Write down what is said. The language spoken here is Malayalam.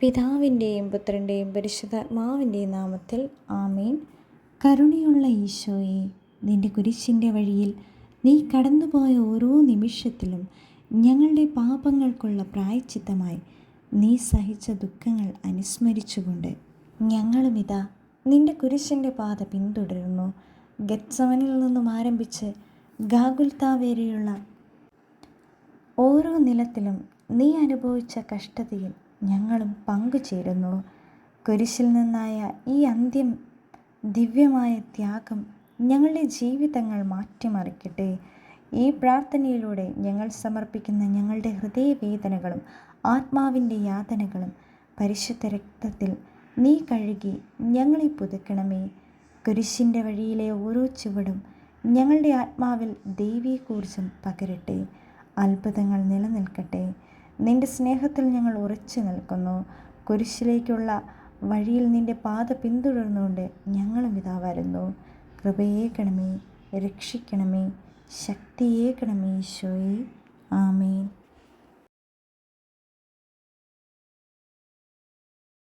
പിതാവിന്റെയും പുത്രന്റെയും പരിശുദ്ധാത്മാവിന്റെയും നാമത്തിൽ ആമേൻ. കരുണയുള്ള ഈശോയെ നിന്റെ കുരിശിന്റെ വഴിയിൽ നീ കടന്നുപോയ ഓരോ നിമിഷത്തിലും ഞങ്ങളുടെ പാപങ്ങൾക്കുള്ള പ്രായച്ചിത്തമായി നീ സഹിച്ച ദുഃഖങ്ങൾ അനുസ്മരിച്ചുകൊണ്ട് ഞങ്ങളും ഇതാ നിന്റെ കുരിശിന്റെ പാത പിന്തുടരുന്നു. ഗത്സവനിൽ നിന്നും ആരംഭിച്ച് ഗാഗുൽത്താവേരെയുള്ള ഓരോ നിലത്തിലും നീ അനുഭവിച്ച കഷ്ടതയിൽ ഞങ്ങളും പങ്കുചേരുന്നു. കുരിശിൽ നിന്നായ ഈ അന്ത്യം ദിവ്യമായ ത്യാഗം ഞങ്ങളുടെ ജീവിതങ്ങൾ മാറ്റിമറിക്കട്ടെ. ഈ പ്രാർത്ഥനയിലൂടെ ഞങ്ങൾ സമർപ്പിക്കുന്ന ഞങ്ങളുടെ ഹൃദയവേദനകളും ആത്മാവിന്റെ യാതനകളും പരിശുദ്ധ രക്തത്തിൽ നീ കഴുകി ഞങ്ങളെ പുതുക്കണമേ. കുരിശിന്റെ വഴിയിലെ ഓരോ ചുവടും ഞങ്ങളുടെ ആത്മാവിൽ ദൈവീകൂർജം പകരട്ടെ. അത്ഭുതങ്ങൾ നിലനിൽക്കട്ടെ. നിന്റെ സ്നേഹത്തിൽ ഞങ്ങൾ ഉറച്ചു നിൽക്കുന്നു. കുരിശിലേക്കുള്ള വഴിയിൽ നിന്റെ പാത പിന്തുടർന്നുകൊണ്ട് ഞങ്ങളും ഇതാ വരുന്നു. രക്ഷിക്കണമേ ശക്തിയേക്കണമേ ഈശോയെ. ആമേൻ.